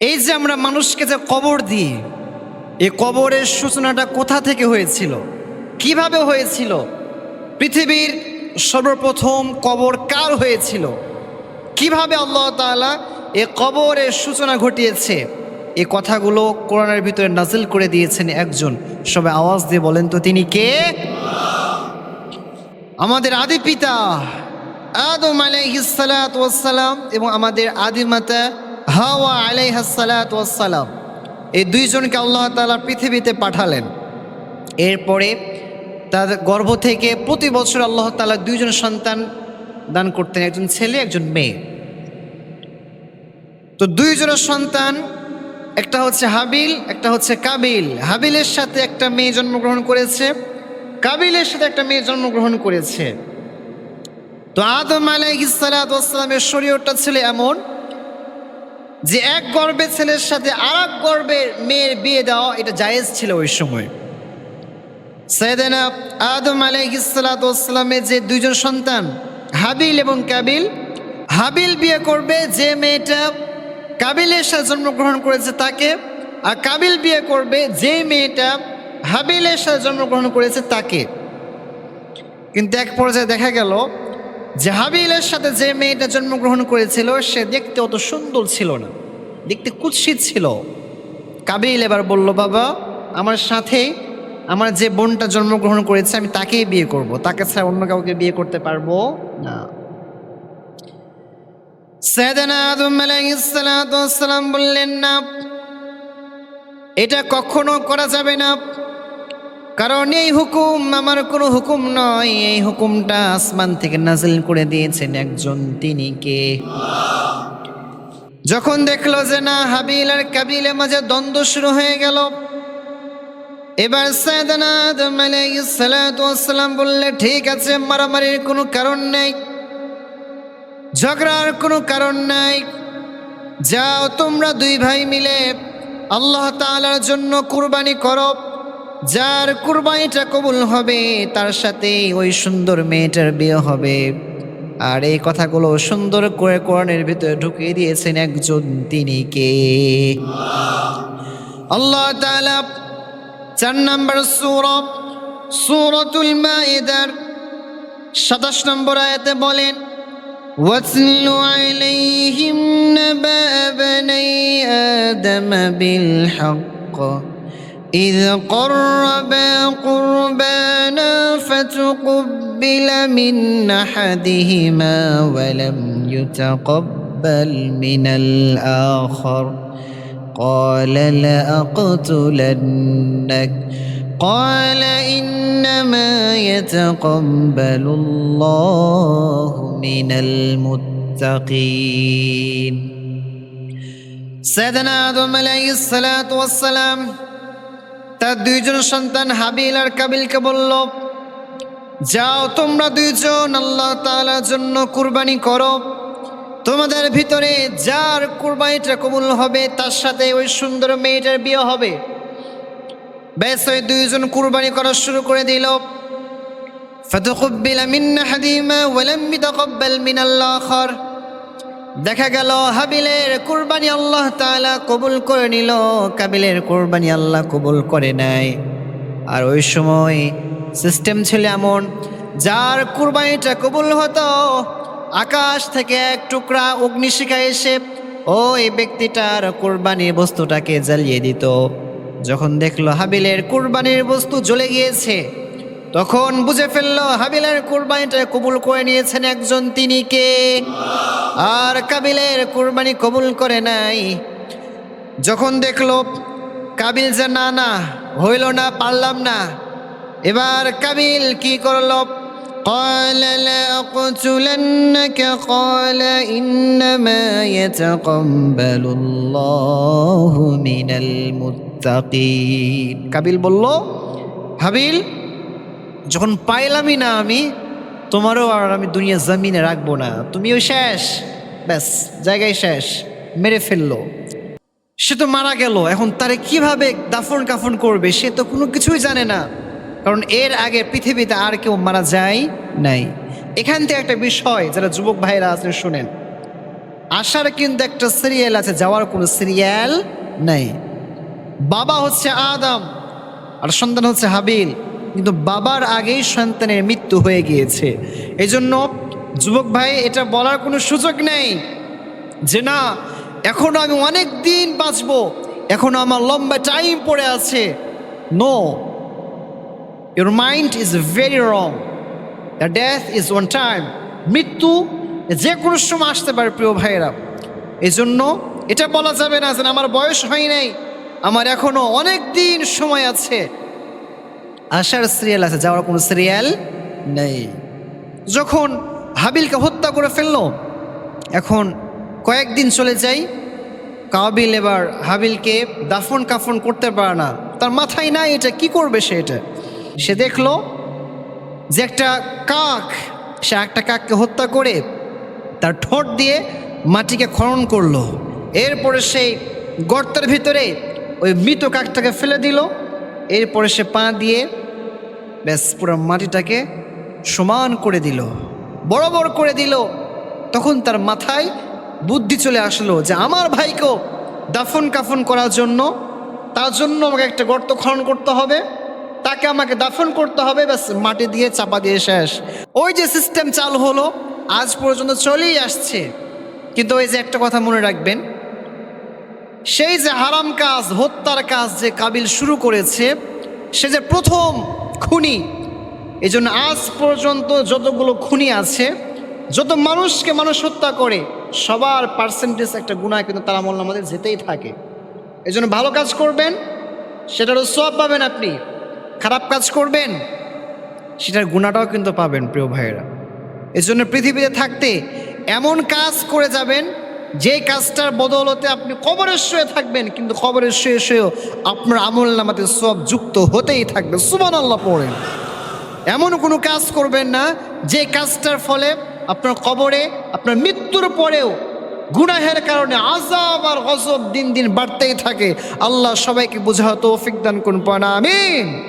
এই যে আমরা মানুষকে যে কবর দিই, এই কবরের সূচনাটা কোথা থেকে হয়েছিল? কীভাবে হয়েছিল? পৃথিবীর সর্বপ্রথম কবর কার হয়েছিল? কীভাবে আল্লাহ তাআলা এ কবরের সূচনা ঘটিয়েছে? এ কথাগুলো কোরআনের ভিতরে নাজিল করে দিয়েছেন একজন। সবাই আওয়াজ দিয়ে বলেন তো, তিনি কে? আমাদের আদি পিতা আদম আলাইহিসালাম এবং আমাদের আদি মাতা হাওয়া আলাইহাসালাম এই দুইজনকে আল্লাহ তাআলা পৃথিবীতে পাঠালেন। এরপরে তাদের গর্ভ থেকে প্রতি বছর আল্লাহ তাআলা দুইজন সন্তান দান করতেন, একজন ছেলে, একজন মেয়ে। তো দুইজনের সন্তান, একটা হচ্ছে হাবিল, একটা হচ্ছে কাবিল। হাবিলের সাথে একটা মেয়ে জন্মগ্রহণ করেছে, কাবিলের সাথে একটা মেয়ে জন্মগ্রহণ করেছে। তো আদম আলাইহিসালামের শরীরটা ছিল এমন যে এক গর্ভের ছেলের সাথে আর এক গর্ভের মেয়ের বিয়ে দেওয়া, এটা জায়েজ ছিল ওই সময়। সৈয়দানা আদম আলাইহিসালামের যে দুইজন সন্তান, হাবিল এবং কাবিল, হাবিল বিয়ে করবে যে মেয়েটা কাবিলের সাথে জন্মগ্রহণ করেছে তাকে, আর কাবিল বিয়ে করবে যে মেয়েটা হাবিলের সাথে জন্মগ্রহণ করেছে তাকে। কিন্তু এক পর্যায়ে দেখা গেল যে হাবিলের সাথে যে মেয়েটা জন্মগ্রহণ করেছিল, সে দেখতে অত সুন্দর ছিল না, দেখতে কুৎসিত ছিল। কাবিল এবার বলল, বাবা, আমার সাথে আমার যে বোনটা জন্মগ্রহণ করেছে, আমি তাকেই বিয়ে করব। তাকে ছাড়া অন্য কাউকে বিয়ে করতে পারব না। সৈয়দানা আদম বললেন, না, এটা কখনো করা যাবে না। কারণ এই হুকুম আমার কোনো হুকুম নয়। এই হুকুমটা আসমান থেকে নাজিল করে দিয়েছেন একজন তিনি কে? যখন দেখল যে না, হাবিল আর কাবিলের মাঝে দ্বন্দ্ব শুরু হয়ে গেল। এবার আলাইহিসসালাম বললে, ঠিক আছে, মারামারির কোনো কারণ নেই। ঝগড়ার কোনো কারণ নাই। যাও তোমরা দুই ভাই মিলে আল্লাহ তাআলার জন্য কুরবানি করো। যার কুরবানিটা কবুল হবে তার সাথে ওই সুন্দর মেয়েটার বিয়ে হবে আর এই কথাগুলো সুন্দর করে কোরআনের ভিতরে ঢুকিয়ে দিয়েছেন একজন তিনি কে আল্লাহ তাআলা চার নম্বর সূরা সূরাতুল মাইদার সাতাশ নম্বর আয়াতে বলেন واتل عليهم نبأ بني آدم بالحق إذ قربا قربانا فتقبل من أحدهما ولم يتقبل من الآخر. قال لأقتلنك. قال إنما يتقبل الله من المتقين. سيدنا آدم عليه الصلاة والسلام তার দুইজন সন্তান হাবিল আর কাবিলকে বলল যাও তোমরা দুইজন আল্লাহ তাআলার জন্য কুরবানি করো তোমাদের ভিতরে যার কুরবানিটা কবুল হবে তার সাথে ওই সুন্দর মেয়েটার বিয়ে হবে ব্যাস ওই দুইজন কুরবানি করা শুরু করে দিল فتقبل من أحدهما ولم يتقبل من الآخر দেখা গেল, হাবিলের কুরবানি আল্লাহ তাআলা কবুল করে নিল, কাবিলের কুরবানি আল্লাহ কবুল করে নাই। আর ওই সময় সিস্টেম ছিল এমন, যার কুরবানিটা কবুল হতো, আকাশ থেকে এক টুকরা অগ্নিশিখা এসে ওই ব্যক্তিটার কুরবানির বস্তুটাকে জ্বালিয়ে দিত। যখন দেখল হাবিলের কুরবানির বস্তু জ্বলে গিয়েছে তখন বুঝে ফেললো হাবিলের কুরবানিটা কবুল করে নিয়েছেন একজন তিনি কে আর কাবিলের কুরবানি কবুল করে নাই যখন দেখলো কাবিল যে না না হইল না পারলাম না এবার কাবিল কি করলো قال لأقتلنك قال إنما يتقبل الله من المتقين কাবিল বলল হাবিল যখন পাইলামই না আমি, তোমারও আর আমি দুনিয়া জমিনে রাখব না। তুমিও শেষ। ব্যাস, জায়গায় শেষ। মেরে ফেলল। সে তো মারা গেল। এখন তারে কীভাবে দাফন কাফন করবে সে তো কোনো কিছুই জানে না। কারণ এর আগে পৃথিবীতে আর কেউ মারা যায় নাই। এখান থেকে একটা বিষয় যারা যুবক ভাইরা আছে, শোনেন। আসার কিন্তু একটা সিরিয়াল আছে, যাওয়ার কোনো সিরিয়াল নাই। বাবা হচ্ছে আদম, আর সন্তান হচ্ছে হাবিল। কিন্তু বাবার আগেই সন্তানের মৃত্যু হয়ে গিয়েছে। এই জন্য যুবক ভাই, এটা বলার কোনো সুযোগ নেই যে না, এখনও আমি অনেক দিন বাঁচবো, এখনও আমার লম্বা টাইম পড়ে আছে। No your mind is very wrong the death is one time মৃত্যু যে কোনো সময় আসতে পারে, প্রিয় ভাইয়েরা। এই জন্য এটা বলা যাবে না যে আমার বয়স হয় নাই আমার এখনও অনেক দিন সময় আছে। আসার সিরিয়াল আছে, যাওয়ার কোনো সিরিয়াল নেই। যখন হাবিলকে হত্যা করে ফেলল, এখন কয়েকদিন চলে যাই কাবিল এবার হাবিলকে দাফন কাফন করতে পারে না। তার মাথায় নাই এটা, কি করবে সে এটা? সে দেখল যে একটা কাক, সে একটা কাককে হত্যা করে তার ঠোঁট দিয়ে মাটিকে খনন করল। এরপরে সেই গর্তের ভিতরে ওই মৃত কাকটাকে ফেলে দিল। এরপরে সে পা দিয়ে, ব্যাস পুরো মাটিটাকে সমান করে দিল বড় বড় করে দিল। তখন তার মাথায় বুদ্ধি চলে আসলো যে, আমার ভাইকেও দাফন কাফন করার জন্য, তার জন্য আমাকে একটা গর্ত খনন করতে হবে। তাকে আমাকে দাফন করতে হবে, ব্যাস মাটি দিয়ে চাপা দিয়ে শেষ। ওই যে সিস্টেম চালু হলো, আজ পর্যন্ত চলেই আসছে। কিন্তু ওই যে একটা কথা মনে রাখবেন সেই যে হারাম কাজ, হত্যার কাজ যে কাবিল শুরু করেছে, সে যে প্রথম খুনি এই জন্য আজ পর্যন্ত যতগুলো খুনি আছে, যত মানুষকে মানুষ হত্যা করে, সবার পার্সেন্টেজ একটা গুণা কিন্তু তারা আমল আমাদের যেতেই থাকে। এই জন্য ভালো কাজ করবেন, সেটারও সব পাবেন আপনি। খারাপ কাজ করবেন, সেটার গুণাটাও কিন্তু পাবেন প্রিয় ভাইয়েরা। এই জন্য পৃথিবীতে থাকতে এমন কাজ করে যাবেন যে কাজটার বদৌলতে আপনি কবরের শুয়ে থাকবেন, কিন্তু কবরের শুয়ে শুয়েও আপনার আমল নামাতে সব যুক্ত হতেই থাকবে। সুবান আল্লাহ পড়েন। এমন কোনো কাজ করবেন না, যে কাজটার ফলে আপনার কবরে, আপনার মৃত্যুর পরেও গুনাহের কারণে আজাব আর গজব দিন দিন বাড়তেই থাকে। আল্লাহ সবাইকে বোঝা তৌফিক দান করুন পানা আমিন।